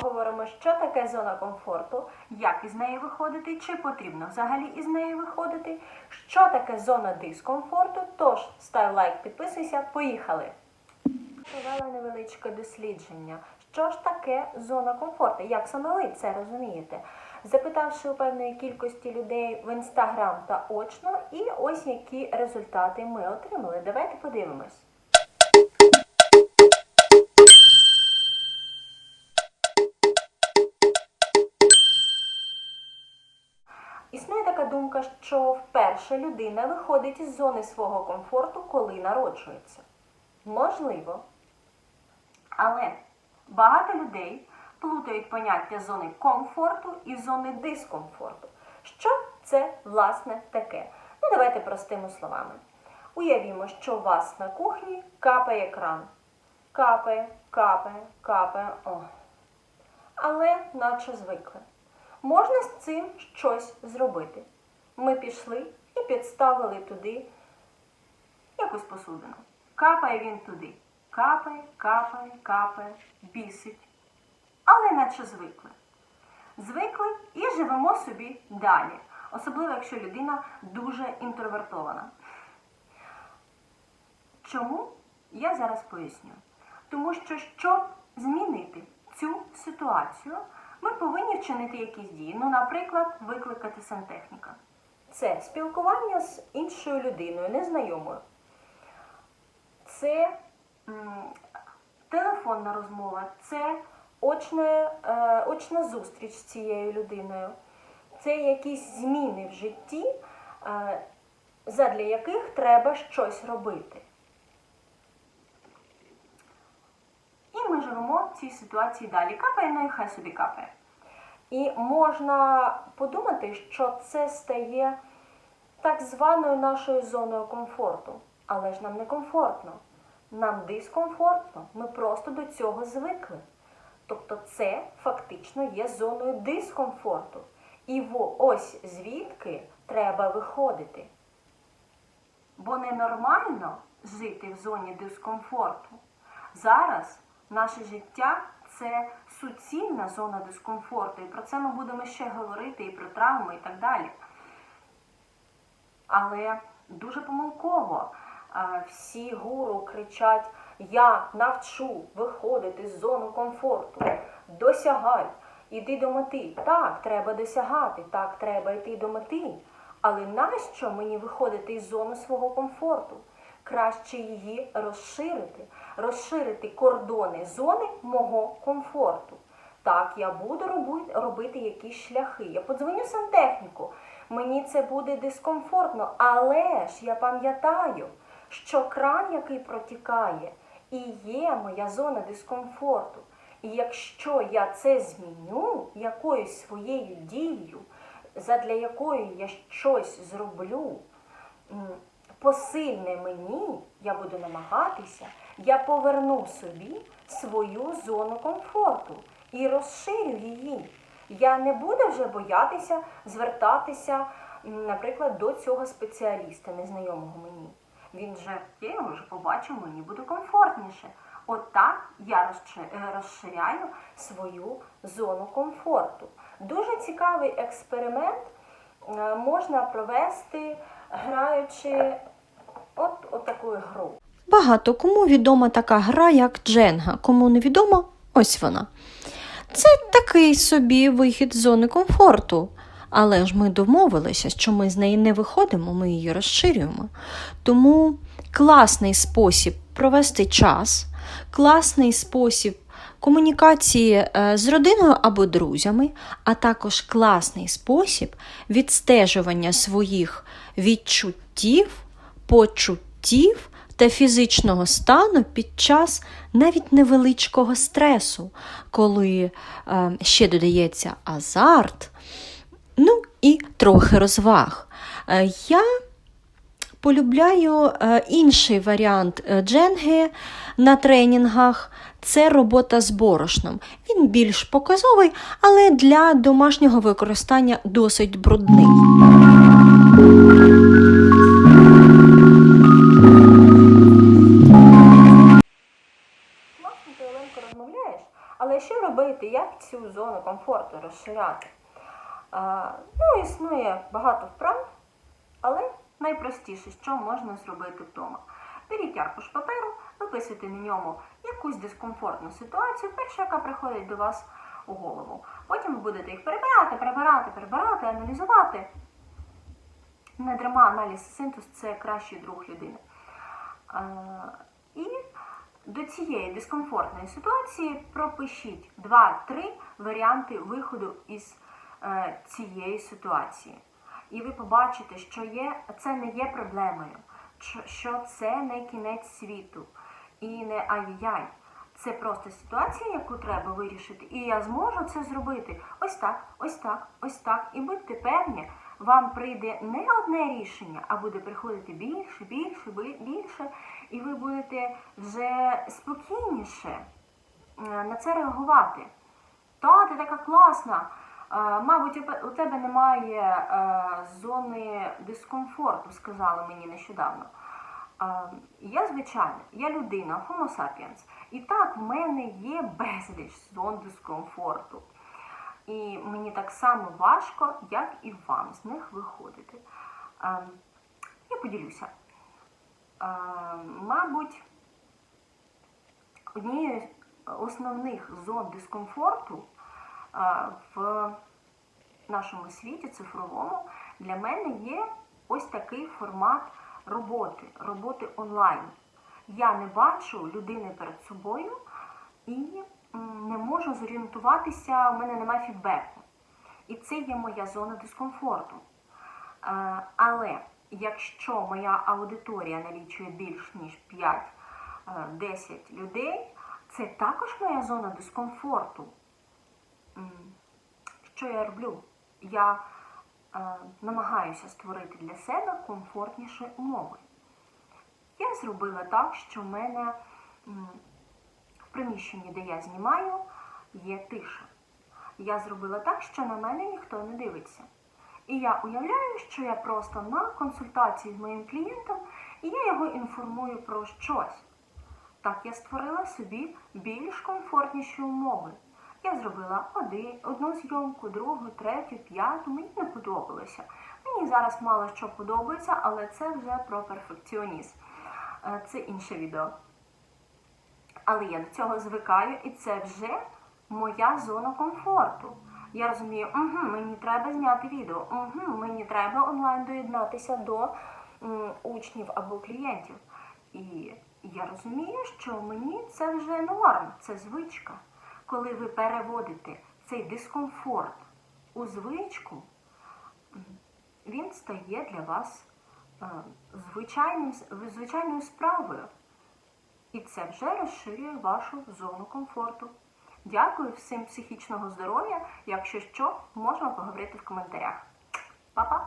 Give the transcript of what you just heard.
поговоримо, що таке зона комфорту, як із неї виходити, чи потрібно взагалі із неї виходити, що таке зона дискомфорту. Тож став лайк, підписуйся, поїхали. Провела невеличке дослідження. Що ж таке зона комфорту? Як саме ви це розумієте? Запитавши у певної кількості людей в інстаграм та очно, і ось які результати ми отримали. Давайте подивимось. Така думка, що вперше людина виходить із зони свого комфорту, коли народжується. Можливо. Але багато людей плутають поняття зони комфорту і зони дискомфорту. Що це власне таке? Ну, давайте простими словами. Уявімо, що у вас на кухні капає кран. Капає, капає, капає. О. Але наче звикли. Можна з цим щось зробити. Ми пішли і підставили туди якусь посудину. Капає він туди. Капає, капає, капає, бісить. Але наче звикли. Звикли і живемо собі далі. Особливо, якщо людина дуже інтровертована. Чому? Я зараз поясню. Тому що, щоб змінити цю ситуацію, ми повинні вчинити якісь дії. Ну, наприклад, викликати сантехніка. Це спілкування з іншою людиною, незнайомою. Це м, телефонна розмова, це очне, е, очна зустріч з цією людиною. Це якісь зміни в житті, е, задля яких треба щось робити. І в цій ситуації далі. Капає, ну і хай собі капає. І можна подумати, що це стає так званою нашою зоною комфорту. Але ж нам не комфортно. Нам дискомфортно. Ми просто до цього звикли. Тобто це фактично є зоною дискомфорту. І ось звідки треба виходити. Бо ненормально жити в зоні дискомфорту. Зараз наше життя це суцільна зона дискомфорту. І про це ми будемо ще говорити і про травми, і так далі. Але дуже помилково е, всі гуру кричать: Я навчу виходити з зони комфорту, досягай, іди до мети. Так, треба досягати, так, треба йти до мети. Але нащо мені виходити із зони свого комфорту? Краще її розширити, розширити кордони зони мого комфорту. Так, я буду робити, якісь шляхи. Я подзвоню сантехніку. Мені це буде дискомфортно, але ж я пам'ятаю, що кран, який протікає, і є моя зона дискомфорту. І якщо я це зміню якоюсь своєю дією, задля якої я щось зроблю, посильне мені, я буду намагатися, я поверну собі свою зону комфорту і розширю її. Я не буду вже боятися звертатися, наприклад, до цього спеціаліста, незнайомого мені. Він же, я його вже побачив, мені буде комфортніше. От так я е, розширяю свою зону комфорту. Дуже цікавий експеримент е, можна провести, граючи от, от таку гру. Багато кому відома така гра, як Дженга. Кому не відома, ось вона. Це такий собі вихід з зони комфорту. Але ж ми домовилися, що ми з неї не виходимо, ми її розширюємо. Тому класний спосіб провести час, класний спосіб комунікації е, з родиною або друзями, а також класний спосіб відстежування своїх відчуттів, почуттів та фізичного стану під час навіть невеличкого стресу, коли е, ще додається азарт, ну і трохи розваг. Е, я полюбляю е, інший варіант е, дженги на тренінгах. Це робота з борошном. Він більш показовий, але для домашнього використання досить брудний. Класно ти Оленко розмовляєш, але що робити, як цю зону комфорту розширяти. А, ну, існує багато вправ, але найпростіше, що можна зробити вдома. Беріть аркуш паперу, виписуйте на ньому якусь дискомфортну ситуацію, перша, яка приходить до вас у голову. Потім ви будете їх перебирати, перебирати, перебирати, аналізувати. Не дарма аналіз синтез це кращий друг людини. І до цієї дискомфортної ситуації пропишіть 2-3 варіанти виходу із е, цієї ситуації. І ви побачите, що є, це не є проблемою, що- це не кінець світу і не ай-яй. Це просто ситуація, яку треба вирішити. І я зможу це зробити ось так, ось так, ось так. І будьте певні, вам прийде не одне рішення, а буде приходити більше, більше, більше, і ви будете вже спокійніше е, на це реагувати. Та, ти така класна. Мабуть, у тебе немає е, зони дискомфорту, сказали мені нещодавно. Я, звичайно, я людина, Homo sapiens. І так, в мене є безліч зон дискомфорту. І мені так само важко, як і вам з них виходити. Я поділюся. Мабуть, однією з основних зон дискомфорту в нашому світі цифровому для мене є ось такий формат роботи, роботи онлайн. Я не бачу людини перед собою і не можу зорієнтуватися, у мене немає фідбеку. І це є моя зона дискомфорту. Е, Але якщо моя аудиторія налічує більш ніж 5-10 людей, це також моя зона дискомфорту. Що я роблю? Я е, намагаюся створити для себе комфортніші умови. Я зробила так, що в мене в приміщенні, де я знімаю, є тиша. Я зробила так, що на мене ніхто не дивиться. І я уявляю, що я просто на консультації з моїм клієнтом, і я його інформую про щось. Так я створила собі більш комфортніші умови. Я зробила один, одну зйомку, другу, третю, п'яту. Мені не подобалося. Мені зараз мало що подобається, але це вже про перфекціонізм. Е, Це інше відео. Але я до цього звикаю, і це вже моя зона комфорту. Я розумію, угу, мені треба зняти відео, угу, мені треба онлайн доєднатися до учнів або клієнтів. І я розумію, що мені це вже норм, це звичка. Коли ви переводите цей дискомфорт у звичку, він стає для вас е, звичайним, звичайною справою. І це вже розширює вашу зону комфорту. Дякую всім психічного здоров'я. Якщо що, можемо поговорити в коментарях. Па-па!